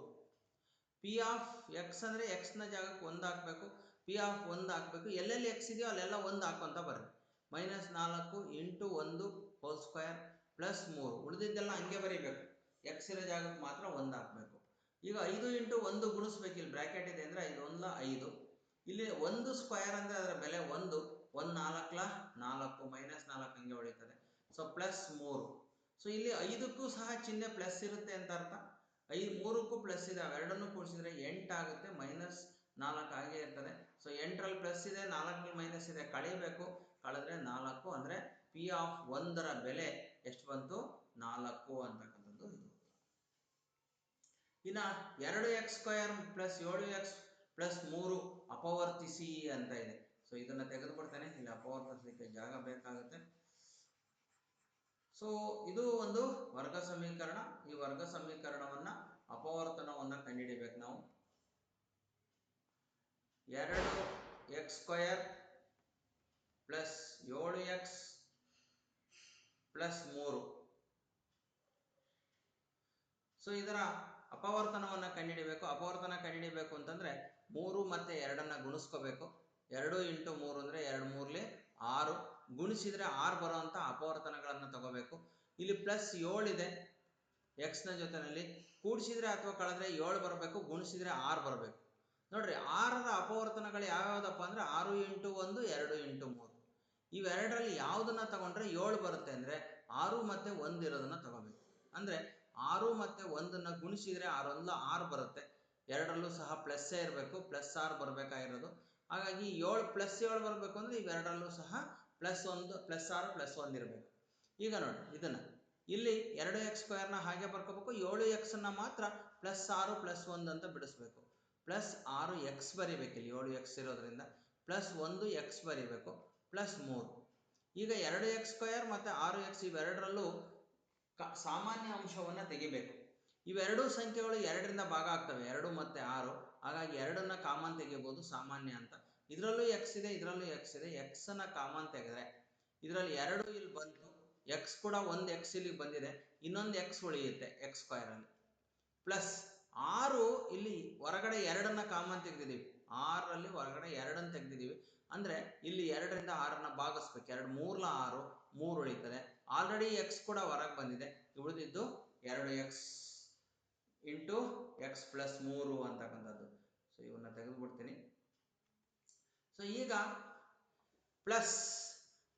ಪಿ ಆಫ್ ಎಕ್ಸ್ ಅಂದರೆ ಎಕ್ಸ್ನ ಜಾಗಕ್ಕೆ ಒಂದು ಹಾಕಬೇಕು ಪಿ ಆಫ್ ಒಂದು ಹಾಕಬೇಕು. ಎಲ್ಲೆಲ್ಲಿ ಎಕ್ಸ್ ಇದೆಯೋ ಅಲ್ಲೆಲ್ಲ ಒಂದು ಹಾಕೊಂತ ಬರ್ರಿ ಮೈನಸ್ ನಾಲ್ಕು ಇಂಟು ಒಂದು ಹೋಲ್ ಸ್ಕ್ವಯರ್ ಪ್ಲಸ್ ಮೂರು. ಉಳಿದಿದ್ದೆಲ್ಲ ಹಂಗೆ ಬರೀಬೇಕು. ಎಕ್ಸ್ ಇರೋ ಜಾಗಕ್ಕೆ ಮಾತ್ರ ಒಂದು ಹಾಕಬೇಕು. ಈಗ ಐದು ಇಂಟು ಒಂದು ಗುಣಿಸ್ಬೇಕು. ಇಲ್ಲಿ ಬ್ರ್ಯಾಕೆಟ್ ಇದೆ ಅಂದರೆ ಐದು ಒಂದ್ಲ ಐದು. ಇಲ್ಲಿ ಒಂದು ಸ್ಕ್ವಯರ್ ಅಂದರೆ ಅದರ ಬೆಲೆ ಒಂದು. ಒಂದು ನಾಲ್ಕಲ ನಾಲ್ಕು. ಮೈನಸ್ ನಾಲ್ಕು ಹಂಗೆ ಉಳಿತದೆ. ಸೊ ಪ್ಲಸ್ ಮೂರು. ಸೊ ಇಲ್ಲಿ ಐದಕ್ಕೂ ಸಹ ಚಿಹ್ನೆ ಪ್ಲಸ್ ಇರುತ್ತೆ ಅಂತ ಅರ್ಥ. ಐದು ಮೂರಕ್ಕೂ ಪ್ಲಸ್ ಇದೆ, ಅವೆರಡನ್ನು ಕೂಡಿಸಿದ್ರೆ ಎಂಟಾಗುತ್ತೆ ಮೈನಸ್ ನಾಲ್ಕು ಹಾಗೆ ಇರ್ತದೆ. ಸೊ ಎಂಟರಲ್ಲಿ ಪ್ಲಸ್ ಇದೆ ನಾಲ್ಕರಲ್ಲಿ ಮೈನಸ್ ಇದೆ, ಕಳಿಬೇಕು. ಕಳೆದ್ರೆ ನಾಲ್ಕು ಅಂದರೆ ಪಿ ಆಫ್ ಒಂದರ ಬೆಲೆ ಎಷ್ಟು ಬಂತು? ನಾಲ್ಕು ಅಂತಕ್ಕಂಥದ್ದು ಇದು. ಇನ್ನು ಎರಡು ಎಕ್ಸ್ ಸ್ಕ್ವಯರ್ ಪ್ಲಸ್ ಏಳು ಎಕ್ಸ್ ಪ್ಲಸ್ ಮೂರು ಅಪವರ್ತಿಸಿ ಅಂತ ಇದೆ. ಸೊ ಇದನ್ನ ತೆಗೆದುಕೊಡ್ತೇನೆ ಇಲ್ಲಿ ಅಪವರ್ತಿಸಲಿಕ್ಕೆ ಜಾಗ ಬೇಕಾಗುತ್ತೆ. ಸೊ ಇದು ಒಂದು ವರ್ಗ ಸಮೀಕರಣ. ಈ ವರ್ಗ ಸಮೀಕರಣವನ್ನ ಅಪವರ್ತನವನ್ನ ಕಂಡುಹಿಡಿಬೇಕು ನಾವು ಎರಡು ಎಕ್ಸ್ ಸ್ಕ್ವಯರ್ ಪ್ಲಸ್ ಏಳು ಎಕ್ಸ್ ಪ್ಲಸ್ ಮೂರು. ಸೊ ಇದರ ಅಪವರ್ತನವನ್ನು ಕಂಡುಹಿಡಿಬೇಕು. ಅಪವರ್ತನ ಕಂಡುಹಿಡಿಬೇಕು ಅಂತಂದ್ರೆ ಮೂರು ಮತ್ತೆ ಎರಡನ್ನ ಗುಣಿಸ್ಕೋಬೇಕು. ಎರಡು ಇಂಟು ಮೂರು ಅಂದ್ರೆ ಎರಡು ಮೂರ್ಲಿ ಆರು. ಗುಣಿಸಿದ್ರೆ ಆರು ಬರುವಂತ ಅಪವರ್ತನಗಳನ್ನು ತಗೋಬೇಕು. ಇಲ್ಲಿ ಪ್ಲಸ್ ಏಳಿದೆ ಎಕ್ಸ್ನ ಜೊತೆನಲ್ಲಿ. ಕೂಡಿಸಿದ್ರೆ ಅಥವಾ ಕಳೆದ್ರೆ ಏಳು ಬರಬೇಕು, ಗುಣಿಸಿದ್ರೆ ಆರು ಬರಬೇಕು. ನೋಡ್ರಿ ಆರರ ಅಪವರ್ತನಗಳು ಯಾವ್ಯಾವ್ದಪ್ಪ ಅಂದ್ರೆ ಆರು ಇಂಟು ಒಂದು, ಎರಡು ಇಂಟು ಮೂರು. ಇವೆರಡರಲ್ಲಿ ಯಾವುದನ್ನ ತಗೊಂಡ್ರೆ ಏಳು ಬರುತ್ತೆ ಅಂದ್ರೆ ಆರು ಮತ್ತೆ ಒಂದು ಇರೋದನ್ನ ತಗೋಬೇಕು. ಅಂದ್ರೆ ಆರು ಮತ್ತೆ ಒಂದನ್ನ ಗುಣಿಸಿದ್ರೆ ಆರೊಂದ ಆರು ಬರುತ್ತೆ. ಎರಡರಲ್ಲೂ ಸಹ ಪ್ಲಸ್ಸೇ ಇರಬೇಕು ಪ್ಲಸ್ ಆರು ಬರಬೇಕಾಗಿರೋದು. ಹಾಗಾಗಿ ಏಳು ಪ್ಲಸ್ ಏಳು ಬರಬೇಕು ಅಂದ್ರೆ ಇವೆರಡರಲ್ಲೂ ಸಹ ಪ್ಲಸ್ ಒಂದು ಪ್ಲಸ್ ಆರು ಪ್ಲಸ್ ಒಂದು ಇರಬೇಕು. ಈಗ ನೋಡಿ ಇದನ್ನ. ಇಲ್ಲಿ ಎರಡು ಎಕ್ಸ್ ಸ್ಕ್ವೇರ್ನ ಹಾಗೆ ಬರ್ಕೋಬೇಕು, ಏಳು ಎಕ್ಸ್ನ ಮಾತ್ರ ಪ್ಲಸ್ ಆರು ಪ್ಲಸ್ ಒಂದು ಅಂತ ಬಿಡಿಸ್ಬೇಕು. ಪ್ಲಸ್ ಆರು ಎಕ್ಸ್ ಬರೀಬೇಕು ಇಲ್ಲಿ ಏಳು ಎಕ್ಸ್ ಇರೋದ್ರಿಂದ ಪ್ಲಸ್ ಒಂದು ಎಕ್ಸ್ ಬರೀಬೇಕು ಪ್ಲಸ್ ಮೂರು. ಈಗ ಎರಡು ಎಕ್ಸ್ ಸ್ಕ್ವಯರ್ ಮತ್ತು ಆರು ಎಕ್ಸ್ ಇವೆರಡರಲ್ಲೂ ಕ- ಸಾಮಾನ್ಯ ಅಂಶವನ್ನು ತೆಗಿಬೇಕು. ಇವೆರಡೂ ಸಂಖ್ಯೆಗಳು ಎರಡರಿಂದ ಭಾಗ ಆಗ್ತವೆ, ಎರಡು ಮತ್ತು ಆರು. ಹಾಗಾಗಿ ಎರಡನ್ನ ಕಾಮನ್ ತೆಗಿಬೋದು ಸಾಮಾನ್ಯ ಅಂತ. ಇದರಲ್ಲೂ ಎಕ್ಸ್ ಇದೆ, ಇದರಲ್ಲೂ ಎಕ್ಸ್ ಇದೆ. ಎಕ್ಸನ್ನು ಕಾಮನ್ ತೆಗೆದ್ರೆ ಇದರಲ್ಲಿ ಎರಡು ಇಲ್ಲಿ ಬಂತು ಎಕ್ಸ್ ಕೂಡ ಒಂದು ಎಕ್ಸ್ ಇಲ್ಲಿ ಬಂದಿದೆ, ಇನ್ನೊಂದು ಎಕ್ಸ್ ಉಳಿಯುತ್ತೆ ಎಕ್ಸ್ ಸ್ಕ್ವಯರಲ್ಲಿ ಪ್ಲಸ್ ಆರು ಇಲ್ಲಿ ಹೊರಗಡೆ ಎರಡನ್ನ ಕಾಮನ್ ತೆಗೆದಿದ್ದೀವಿ. ಆರಲ್ಲಿ ಹೊರಗಡೆ ಎರಡನ್ನ ತೆಗೆದಿದ್ದೀವಿ. ಅಂದ್ರೆ ಇಲ್ಲಿ ಎರಡರಿಂದ ಆರನ್ನ ಭಾಗಿಸ್ಬೇಕು. ಎರಡು ಮೂರ್ಲ ಆರು, ಮೂರು ಉಳಿತದೆ. ಆಲ್ರೆಡಿ ಎಕ್ಸ್ ಕೂಡ ಹೊರಗೆ ಬಂದಿದೆ. ಉಳಿದಿದ್ದು ಎರಡು ಎಕ್ಸ್ ಇಂಟು ಎಕ್ಸ್ ಪ್ಲಸ್ ಮೂರು ಅಂತಕ್ಕಂಥದ್ದು. ಸೊ ಇವನ್ನ ತೆಗೆದುಬಿಡ್ತೀನಿ. ಸೊ ಈಗ ಪ್ಲಸ್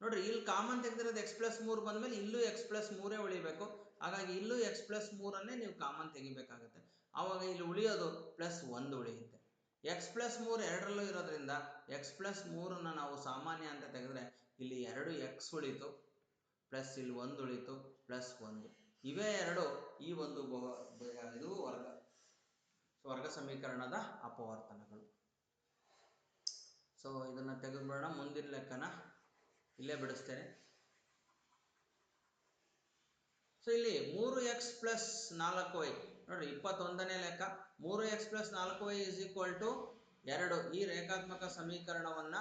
ನೋಡ್ರಿ, ಇಲ್ಲಿ ಕಾಮನ್ ತೆಗೆದಿರೋದು ಎಕ್ಸ್ ಪ್ಲಸ್ ಮೂರು ಬಂದ್ಮೇಲೆ ಇಲ್ಲೂ ಎಕ್ಸ್ ಪ್ಲಸ್ ಮೂರೇ ಉಳಿಬೇಕು. ಹಾಗಾಗಿ ಇಲ್ಲೂ ಎಕ್ಸ್ ಪ್ಲಸ್ ಮೂರನ್ನೇ ನೀವು ಕಾಮನ್ ತೆಗಿಬೇಕಾಗುತ್ತೆ. ಆವಾಗ ಇಲ್ಲಿ ಉಳಿಯೋದು ಪ್ಲಸ್ ಒಂದು ಉಳಿಯುತ್ತೆ. ಎಕ್ಸ್ ಪ್ಲಸ್ ಮೂರು ಎರಡರಲ್ಲೂ ಇರೋದ್ರಿಂದ ಎಕ್ಸ್ ಪ್ಲಸ್ ಮೂರನ್ನು ನಾವು ಸಾಮಾನ್ಯ ಅಂತ ತೆಗೆದ್ರೆ ಇಲ್ಲಿ ಎರಡು ಎಕ್ಸ್ ಉಳಿತು ಪ್ಲಸ್ ಇಲ್ಲಿ ಒಂದು ಉಳಿತು ಪ್ಲಸ್ ಒಂದು. ಇವೇ ಎರಡು ಈ ಒಂದು ಇದು ವರ್ಗ ವರ್ಗ ಸಮೀಕರಣದ ಅಪವರ್ತನಗಳು. ಸೊ ಇದನ್ನ ತೆಗೆದುಬಿಡೋಣ, ಮುಂದಿನ ಲೆಕ್ಕನ ಇಲ್ಲೇ ಬಿಡಿಸ್ತೇನೆ. ಸೊ ಇಲ್ಲಿ ಮೂರು ಎಕ್ಸ್ ಪ್ಲಸ್ ನಾಲ್ಕು ವೈ ನೋಡ್ರಿ, ಇಪ್ಪತ್ತೊಂದನೇ ಲೆಕ್ಕ. ಮೂರು ಎಕ್ಸ್ ಪ್ಲಸ್ ನಾಲ್ಕು ವೈ ಇಸ್ ಈಕ್ವಲ್ ಟು ಎರಡು. ಈ ರೇಖಾತ್ಮಕ ಸಮೀಕರಣವನ್ನ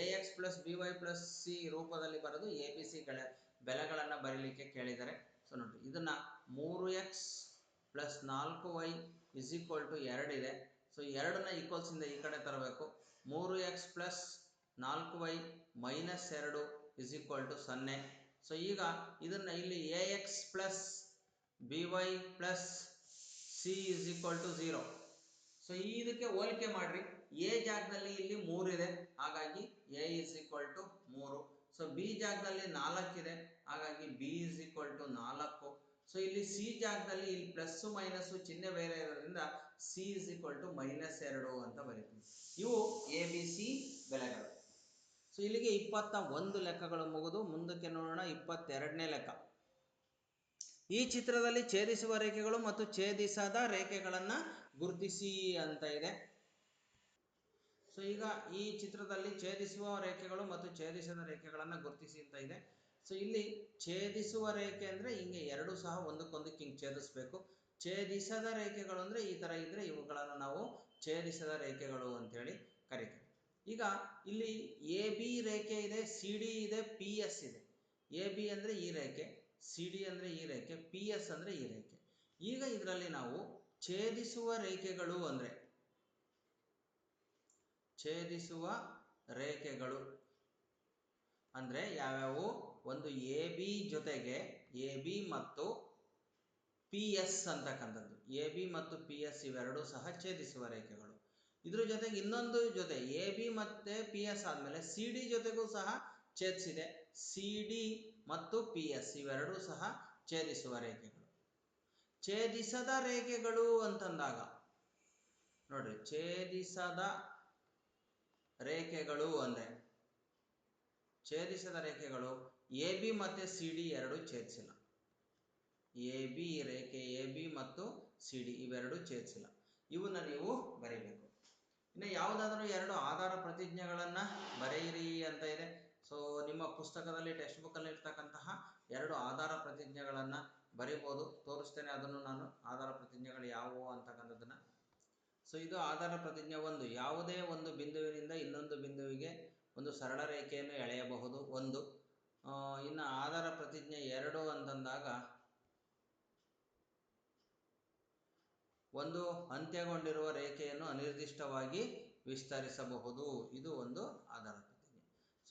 A X plus B Y plus C ರೂಪದಲ್ಲಿ ಬರೆದು ಎ ಬಿ ಸಿ ಗಳ ಬೆಲೆಗಳನ್ನು ಬರೀಲಿಕ್ಕೆ ಕೇಳಿದ್ದಾರೆ. ಸೊ ನೋಡ್ರಿ, ಇದನ್ನ ಮೂರು ಎಕ್ಸ್ ಪ್ಲಸ್ ನಾಲ್ಕು ವೈ ಇಸ್ ಈಕ್ವಲ್ ಟು ಎರಡಿದೆ ಸೊ ಎರಡನ್ನ ಈಕ್ವಲ್ಸ್ ಇಂದ ಈ ಕಡೆ ತರಬೇಕು. ಮೂರು ಎಕ್ಸ್ ಪ್ಲಸ್ ನಾಲ್ಕು ವೈ ಮೈನಸ್ ಎರಡು ಇಸ್ ಈಕ್ವಲ್ ಟು ಸೊನ್ನೆ. ಸೊ ಈಗ ಇದನ್ನ ಇಲ್ಲಿ A X plus B Y plus C is equal to zero so ಇದಕ್ಕೆ ಹೋಲಿಕೆ ಮಾಡ್ರಿ. ಎ ಜಾಗದಲ್ಲಿ ಇಲ್ಲಿ ಮೂರಿದೆ ಹಾಗಾಗಿ ಎ ಇಸ್ ಈಕ್ವಲ್ ಟು ಮೂರು. ಸೊ ಬಿ ಜಾಗದಲ್ಲಿ ನಾಲ್ಕಿದೆ ಹಾಗಾಗಿ ಬಿ ಇಸ್ ಈಕ್ವಲ್ ಟು ನಾಲ್ಕು. ಸೊ ಇಲ್ಲಿ ಸಿ ಜಾಗದಲ್ಲಿ ಇಲ್ಲಿ ಪ್ಲಸ್ ಮೈನಸ್ ಚಿಹ್ನೆ ಬೇರೆ ಇರೋದ್ರಿಂದ C is equal to minus ಎರಡು ಅಂತ ಬರೀತೀವಿ. ಇವು ಎ ಬಿ ಸಿ ಬೆಲೆಗಳು. ಸೊ ಇಲ್ಲಿಗೆ ಇಪ್ಪತ್ತ ಒಂದು ಲೆಕ್ಕಗಳು ಮುಗಿದು, ಮುಂದಕ್ಕೆ ನೋಡೋಣ ಇಪ್ಪತ್ತೆರಡನೇ ಲೆಕ್ಕ. ಈ ಚಿತ್ರದಲ್ಲಿ ಛೇದಿಸುವ ರೇಖೆಗಳು ಮತ್ತು ಛೇದಿಸದ ರೇಖೆಗಳನ್ನು ಗುರುತಿಸಿ ಅಂತ ಇದೆ. ಸೊ ಈಗ ಈ ಚಿತ್ರದಲ್ಲಿ ಛೇದಿಸುವ ರೇಖೆಗಳು ಮತ್ತು ಛೇದಿಸದ ರೇಖೆಗಳನ್ನು ಗುರುತಿಸಿ ಅಂತ ಇದೆ. ಸೊ ಇಲ್ಲಿ ಛೇದಿಸುವ ರೇಖೆ ಅಂದ್ರೆ ಹಿಂಗೆ ಎರಡು ಸಹ ಒಂದಕ್ಕೊಂದಕ್ಕೆ ಹಿಂಗೆ ಛೇದಿಸಬೇಕು. ಛೇದಿಸದ ರೇಖೆಗಳು ಅಂದ್ರೆ ಈ ತರ ಇದ್ರೆ ಇವುಗಳನ್ನು ನಾವು ಛೇದಿಸದ ರೇಖೆಗಳು ಅಂತೇಳಿ ಕರಿತೀವಿ. ಈಗ ಇಲ್ಲಿ ಎ ಬಿ ರೇಖೆ ಇದೆ, ಸಿ ಡಿ ಇದೆ, ಪಿ ಎಸ್ ಇದೆ. ಎ ಬಿ ಅಂದ್ರೆ ಈ ರೇಖೆ. ಸಿ ಡಿ ಅಂದರೆ ಈ ರೇಖೆ ಪಿ ಎಸ್ ಅಂದರೆ ಈ ರೇಖೆ. ಈಗ ಇದರಲ್ಲಿ ನಾವು ಛೇದಿಸುವ ರೇಖೆಗಳು ಅಂದರೆ, ಛೇದಿಸುವ ರೇಖೆಗಳು ಅಂದರೆ ಯಾವ್ಯಾವು? ಒಂದು ಎ ಬಿ ಜೊತೆಗೆ ಎ ಬಿ ಮತ್ತು ಪಿ ಎಸ್ ಅಂತಕ್ಕಂಥದ್ದು. ಎ ಬಿ ಮತ್ತು ಪಿ ಎಸ್ ಇವೆರಡೂ ಸಹ ಛೇದಿಸುವ ರೇಖೆಗಳು. ಇದ್ರ ಜೊತೆಗೆ ಇನ್ನೊಂದು ಜೊತೆ ಎ ಬಿ ಮತ್ತೆ ಪಿ ಎಸ್ ಆದಮೇಲೆ ಸಿ ಡಿ ಜೊತೆಗೂ ಸಹ ಛೇದಿಸಿದೆ. ಸಿ ಡಿ ಮತ್ತು ಪಿ ಎಸ್ ಇವೆರಡೂ ಸಹ ಛೇದಿಸುವ ರೇಖೆಗಳು. ಛೇದಿಸದ ರೇಖೆಗಳು ಅಂತಂದಾಗ, ನೋಡ್ರಿ, ಛೇದಿಸದ ರೇಖೆಗಳು ಅಂದ್ರೆ, ಛೇದಿಸದ ರೇಖೆಗಳು ಎ, ಬಿ ಮತ್ತೆ ಸಿ, ಡಿ ಎರಡು ಛೇದಿಸಿಲ್ಲ. ಎ, ಬಿ ರೇಖೆ, ಎ, ಬಿ ಮತ್ತು ಸಿ, ಡಿ ಇವೆರಡು ಛೇದಿಸಿಲ್ಲ. ಇವನ್ನ ನೀವು ಬರೀಬೇಕು. ಇನ್ನು ಯಾವುದಾದ್ರೂ ಎರಡು ಆಧಾರ ಪ್ರತಿಜ್ಞೆಗಳನ್ನು ಬರೆಯಿರಿ ಅಂತ ಇದೆ. ಸೊ ನಿಮ್ಮ ಪುಸ್ತಕದಲ್ಲಿ ಟೆಕ್ಸ್ಟ್ ಬುಕ್ಕಲ್ಲಿ ಇರ್ತಕ್ಕಂತಹ ಎರಡು ಆಧಾರ ಪ್ರತಿಜ್ಞೆಗಳನ್ನು ಬರಿಬೋದು. ತೋರಿಸ್ತೇನೆ ಅದನ್ನು ನಾನು. ಆಧಾರ ಪ್ರತಿಜ್ಞೆಗಳು ಯಾವುವು ಅಂತಕ್ಕಂಥದ್ದನ್ನು. ಸೊ ಇದು ಆಧಾರ ಪ್ರತಿಜ್ಞೆ ಒಂದು. ಯಾವುದೇ ಒಂದು ಬಿಂದುವಿನಿಂದ ಇನ್ನೊಂದು ಬಿಂದುವಿಗೆ ಒಂದು ಸರಳ ರೇಖೆಯನ್ನು ಎಳೆಯಬಹುದು. ಒಂದು. ಇನ್ನು ಆಧಾರ ಪ್ರತಿಜ್ಞೆ ಎರಡು ಅಂತಂದಾಗ ಒಂದು ಅಂತ್ಯಗೊಂಡಿರುವ ರೇಖೆಯನ್ನು ಅನಿರ್ದಿಷ್ಟವಾಗಿ ವಿಸ್ತರಿಸಬಹುದು. ಇದು ಒಂದು ಆಧಾರ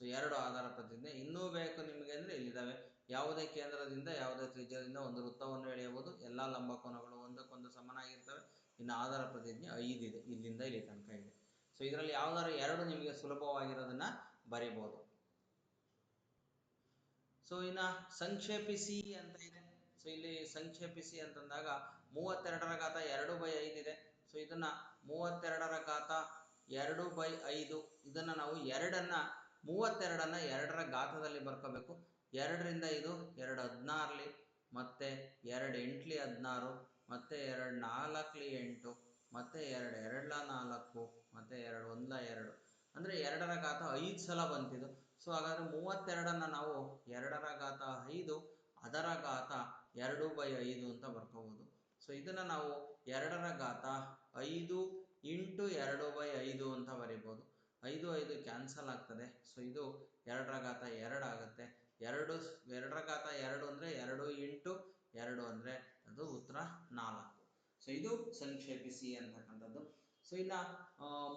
ಸೊ ಎರಡು ಆಧಾರ ಪ್ರತಿಜ್ಞೆ ಇನ್ನೂ ಬೇಕು ನಿಮಗೆ ಅಂದರೆ ಇಲ್ಲಿದ್ದಾವೆ. ಯಾವುದೇ ಕೇಂದ್ರದಿಂದ, ಯಾವುದೇ ತ್ರಿಜ್ಯದಿಂದ ಒಂದು ವೃತ್ತವನ್ನು ಎಳೆಯಬಹುದು. ಎಲ್ಲ ಲಂಬಕೋನಗಳು ಒಂದಕ್ಕೊಂದು ಸಮನಾಗಿರ್ತವೆ. ಇನ್ನು ಆಧಾರ ಪ್ರತಿಜ್ಞೆ ಇದೆ. ಇಲ್ಲಿಂದ ಇಲ್ಲಿ ತನಕ ಇದೆ. ಸೊ ಇದರಲ್ಲಿ ಯಾವ್ದಾದ್ರು ಎರಡು ನಿಮಗೆ ಸುಲಭವಾಗಿರೋದನ್ನ ಬರಿಬೋದು. ಸೊ ಇನ್ನ ಸಂಕ್ಷೇಪಿಸಿ ಅಂತ ಇದೆ. ಸೊ ಇಲ್ಲಿ ಸಂಕ್ಷೇಪಿಸಿ ಅಂತಂದಾಗ ಮೂವತ್ತೆರಡರ ಘಾತ ಎರಡು ಬೈ ಐದು ಇದೆ. ಸೊ ಇದನ್ನ ಮೂವತ್ತೆರಡರ ಘಾತ ಎರಡು ಬೈ ಐದು. ಇದನ್ನ ನಾವು ಎರಡನ್ನ ಮೂವತ್ತೆರಡನ್ನ ಎರಡರ ಘಾತದಲ್ಲಿ ಬರ್ಕೋಬೇಕು. ಎರಡರಿಂದ ಇದು ಎರಡು ಹದಿನಾರಲಿ, ಮತ್ತು ಎರಡು ಎಂಟ್ಲಿ ಹದಿನಾರು, ಮತ್ತೆ ಎರಡು ನಾಲ್ಕಲಿ ಎಂಟು, ಮತ್ತೆ ಎರಡು ಎರಡ್ಲ ನಾಲ್ಕು, ಮತ್ತು ಎರಡು ಒಂದ್ಲ ಎರಡು. ಅಂದರೆ ಎರಡರ ಘಾತ ಐದು ಸಲ ಬಂತಿದ್ದು ಸೊ, ಹಾಗಾದರೆ ಮೂವತ್ತೆರಡನ್ನು ನಾವು ಎರಡರ ಘಾತ ಐದು, ಅದರ ಘಾತ ಎರಡು ಬೈ ಐದು ಅಂತ ಬರ್ಕೋಬೋದು. ಸೊ, ಇದನ್ನು ನಾವು ಎರಡರ ಘಾತ ಐದು ಇಂಟು ಎರಡು ಬೈ ಐದು ಅಂತ ಬರಿಬೋದು. ಐದು ಐದು ಕ್ಯಾನ್ಸಲ್ ಆಗ್ತದೆ. ಸೊ ಇದು ಎರಡರ ಘಾತ ಎರಡು ಆಗುತ್ತೆ. ಎರಡು ಎರಡರ ಘಾತ ಎರಡು ಅಂದರೆ ಎರಡು ಇಂಟು ಎರಡು ಅಂದರೆ ಅದು ಉತ್ತರ ನಾಲ್ಕು. ಸೊ ಇದು ಸಂಕ್ಷೇಪಿಸಿ ಅಂತಕ್ಕಂಥದ್ದು. ಸೊ ಇನ್ನು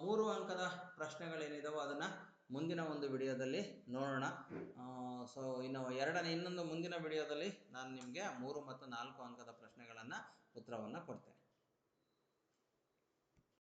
ಮೂರು ಅಂಕದ ಪ್ರಶ್ನೆಗಳೇನಿದಾವೋ ಅದನ್ನು ಮುಂದಿನ ಒಂದು ವಿಡಿಯೋದಲ್ಲಿ ನೋಡೋಣ. ಸೊ ಇನ್ನು ಎರಡನೇ, ಇನ್ನೊಂದು ಮುಂದಿನ ವಿಡಿಯೋದಲ್ಲಿ ನಾನು ನಿಮಗೆ ಮೂರು ಮತ್ತು ನಾಲ್ಕು ಅಂಕದ ಪ್ರಶ್ನೆಗಳನ್ನು ಉತ್ತರವನ್ನು ಕೊಡ್ತೇನೆ.